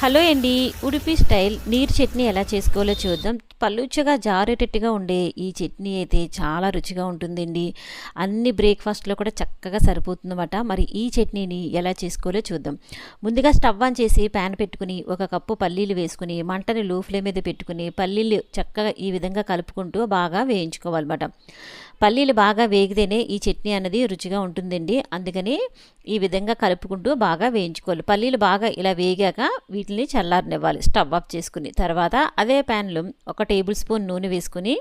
Hello అండి. Udupi style నీరు చట్నీ ఎలా చేసుకోవాలో చూద్దాం. పల్లుచ్చగా జారేటట్టుగా ఉండే ఈ చట్నీ అయితే చాలా రుచిగా ఉంటుందండి. అన్ని బ్రేక్ఫాస్ట్లో కూడా చక్కగా సరిపోతుందన్నమాట. మరి ఈ చట్నీని ఎలా చేసుకోవాలో చూద్దాం. ముందుగా స్టవ్ ఆన్ చేసి ప్యాన్ పెట్టుకుని ఒక కప్పు పల్లీలు వేసుకుని మంటని లో ఫ్లేమ్ మీద పెట్టుకుని పల్లీలు చక్కగా ఈ విధంగా కలుపుకుంటూ బాగా వేయించుకోవాలన్నమాట. పల్లీలు బాగా వేగితేనే ఈ చట్నీ అన్నది రుచిగా ఉంటుందండి. అందుకని ఈ విధంగా కలుపుకుంటూ బాగా వేయించుకోవాలి. పల్లీలు బాగా ఇలా వేగాక వీటిని చల్లారనివ్వాలి. స్టవ్ ఆఫ్ చేసుకుని తర్వాత అదే ప్యాన్లో ఒక టేబుల్ స్పూన్ నూనె వేసుకుని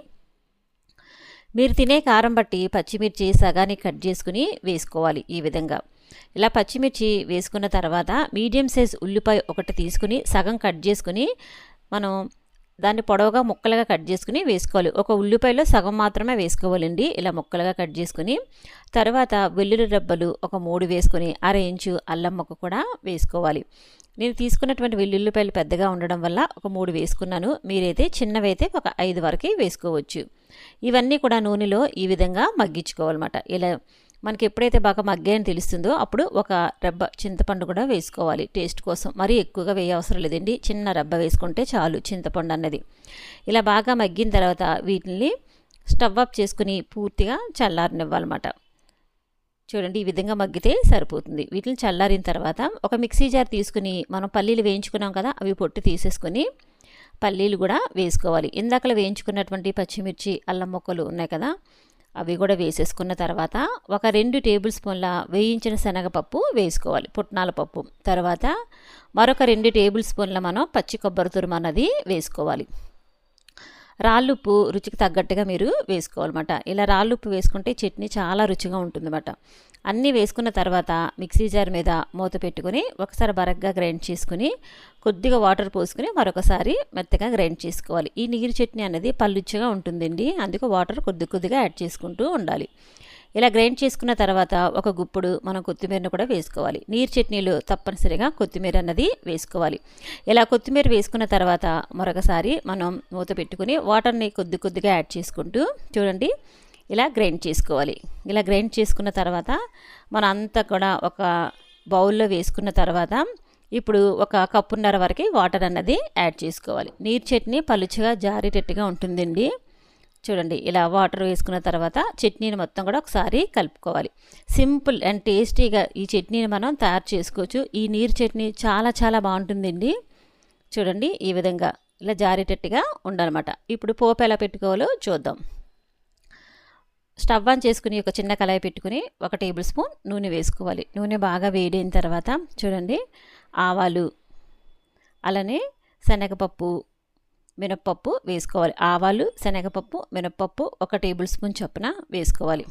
మీరు తినే కారం బట్టి పచ్చిమిర్చి సగానికి కట్ చేసుకుని వేసుకోవాలి ఈ విధంగా. ఇలా పచ్చిమిర్చి వేసుకున్న తర్వాత మీడియం సైజ్ ఉల్లిపాయ ఒకటి తీసుకుని సగం కట్ చేసుకుని మనం దాన్ని పొడవుగా ముక్కలుగా కట్ చేసుకుని వేసుకోవాలి. ఒక ఉల్లిపాయలో సగం మాత్రమే వేసుకోవాలండి. ఇలా ముక్కలుగా కట్ చేసుకుని తర్వాత వెల్లుల్లి రబ్బలు ఒక మూడు వేసుకొని అర ఇంచు అల్లం ముక్క కూడా వేసుకోవాలి. నేను తీసుకున్నటువంటి వెల్లుల్లిపాయలు పెద్దగా ఉండడం వల్ల ఒక మూడు వేసుకున్నాను. మీరైతే చిన్నవైతే ఒక ఐదు వరకు వేసుకోవచ్చు. ఇవన్నీ కూడా నూనెలో ఈ విధంగా మగ్గించుకోవాలన్నమాట. ఇలా మనకి ఎప్పుడైతే బాగా మగ్గాయని తెలుస్తుందో అప్పుడు ఒక రెబ్బ చింతపండు కూడా వేసుకోవాలి టేస్ట్ కోసం. మరీ ఎక్కువగా వేయ అవసరం లేదండి. చిన్న రెబ్బ వేసుకుంటే చాలు చింతపండు అన్నది. ఇలా బాగా మగ్గిన తర్వాత వీటిని స్టవ్ ఆఫ్ చేసుకుని పూర్తిగా చల్లారనివ్వాలన్నమాట. చూడండి ఈ విధంగా మగ్గితే సరిపోతుంది. వీటిని చల్లారిన తర్వాత ఒక మిక్సీ జార్ తీసుకుని మనం పల్లీలు వేయించుకున్నాం కదా అవి పొట్టు తీసేసుకొని పల్లీలు కూడా వేసుకోవాలి. ఇందాకలు వేయించుకున్నటువంటి పచ్చిమిర్చి అల్లం మొక్కలు ఉన్నాయి కదా అవి కూడా వేసేసుకున్న తర్వాత ఒక రెండు టేబుల్ స్పూన్ల వేయించిన శనగపప్పు వేసుకోవాలి పుట్నాల పప్పు. తర్వాత మరొక రెండు టేబుల్ స్పూన్ల మనం పచ్చి కొబ్బరి తురుము అన్నది వేసుకోవాలి. రాళ్ళుప్పు రుచికి తగ్గట్టుగా మీరు వేసుకోవాలన్నమాట. ఇలా రాళ్ళుప్పు వేసుకుంటే చట్నీ చాలా రుచిగా ఉంటుందన్నమాట. అన్నీ వేసుకున్న తర్వాత మిక్సీ జార్ మీద మూత పెట్టుకుని ఒకసారి బరగ్గా గ్రైండ్ చేసుకుని కొద్దిగా వాటర్ పోసుకుని మరొకసారి మెత్తగా గ్రైండ్ చేసుకోవాలి. ఈ నీరు చట్నీ అనేది పల్లుచ్చగా ఉంటుందండి. అందుకు వాటర్ కొద్ది కొద్దిగా యాడ్ చేసుకుంటూ ఉండాలి. ఇలా గ్రైండ్ చేసుకున్న తర్వాత ఒక గుప్పుడు మనం కొత్తిమీరను కూడా వేసుకోవాలి. నీరు చట్నీలు తప్పనిసరిగా కొత్తిమీర అన్నది వేసుకోవాలి. ఇలా కొత్తిమీర వేసుకున్న తర్వాత మరొకసారి మనం మూత పెట్టుకుని వాటర్ని కొద్ది కొద్దిగా యాడ్ చేసుకుంటూ చూడండి ఇలా గ్రైండ్ చేసుకోవాలి. ఇలా గ్రైండ్ చేసుకున్న తర్వాత మనం అంతా కూడా ఒక బౌల్లో వేసుకున్న తర్వాత ఇప్పుడు ఒక కప్పున్నర వరకు వాటర్ అన్నది యాడ్ చేసుకోవాలి. నీరు చట్నీ పలుచగా జారేటట్టుగా ఉంటుందండి. చూడండి ఇలా వాటర్ వేసుకున్న తర్వాత చట్నీని మొత్తం కూడా ఒకసారి కలుపుకోవాలి. సింపుల్ అండ్ టేస్టీగా ఈ చట్నీని మనం తయారు చేసుకోవచ్చు. ఈ నీరు చట్నీ చాలా చాలా బాగుంటుందండి. చూడండి ఈ విధంగా ఇలా జారేటట్టుగా ఉండాలన్నమాట. ఇప్పుడు పోపు ఎలా పెట్టుకోవాలో చూద్దాం. స్టవ్ ఆన్ చేసుకుని ఒక చిన్న కళాయి పెట్టుకుని ఒక టేబుల్ స్పూన్ నూనె వేసుకోవాలి. నూనె బాగా వేడైన తర్వాత చూడండి ఆవాలు అలానే శనగపప్పు మినప్పప్పు వేసుకోవాలి. ఆవాలు శనగపప్పు మినప్పప్పు ఒక టేబుల్ స్పూన్ చొప్పున వేసుకోవాలి.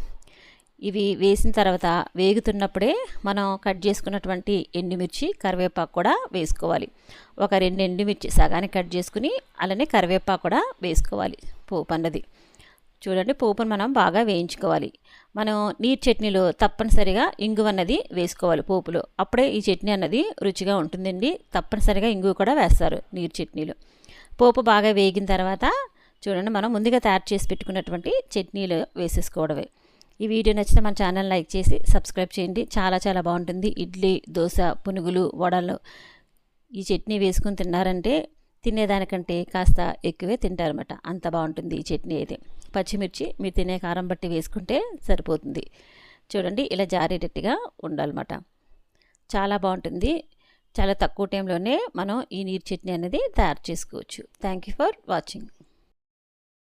ఇవి వేసిన తర్వాత వేగుతున్నప్పుడే మనం కట్ చేసుకున్నటువంటి ఎండుమిర్చి కరివేపాకు కూడా వేసుకోవాలి. ఒక రెండు ఎండుమిర్చి సగానికి కట్ చేసుకుని అలానే కరివేపాకు కూడా వేసుకోవాలి పోపు అన్నది. చూడండి పోపును మనం బాగా వేయించుకోవాలి. మనం నీరు చట్నీలో తప్పనిసరిగా ఇంగు అన్నది వేసుకోవాలి పోపులో. అప్పుడే ఈ చట్నీ అన్నది రుచిగా ఉంటుందండి. తప్పనిసరిగా ఇంగు కూడా వేస్తారు నీరు చట్నీలో. పోపు బాగా వేగిన తర్వాత చూడండి మనం ముందుగా తయారు చేసి పెట్టుకున్నటువంటి చట్నీలు వేసేసుకోవడమే. ఈ వీడియో నచ్చితే మన ఛానల్ లైక్ చేసి సబ్స్క్రైబ్ చేయండి. చాలా చాలా బాగుంటుంది. ఇడ్లీ దోశ పునుగులు వడలు ఈ చట్నీ వేసుకుని తిన్నారంటే తినేదానికంటే కాస్త ఎక్కువే తింటారన్నమాట. అంత బాగుంటుంది ఈ చట్నీ అయితే. పచ్చిమిర్చి మీరు తినే కారం బట్టి వేసుకుంటే సరిపోతుంది. చూడండి ఇలా జారేటట్టుగా ఉండాలన్నమాట. చాలా బాగుంటుంది. చాలా తక్కువ టైంలోనే మనం ఈ నీరు చట్నీ అనేది తయారు చేసుకోవచ్చు. Thank you for watching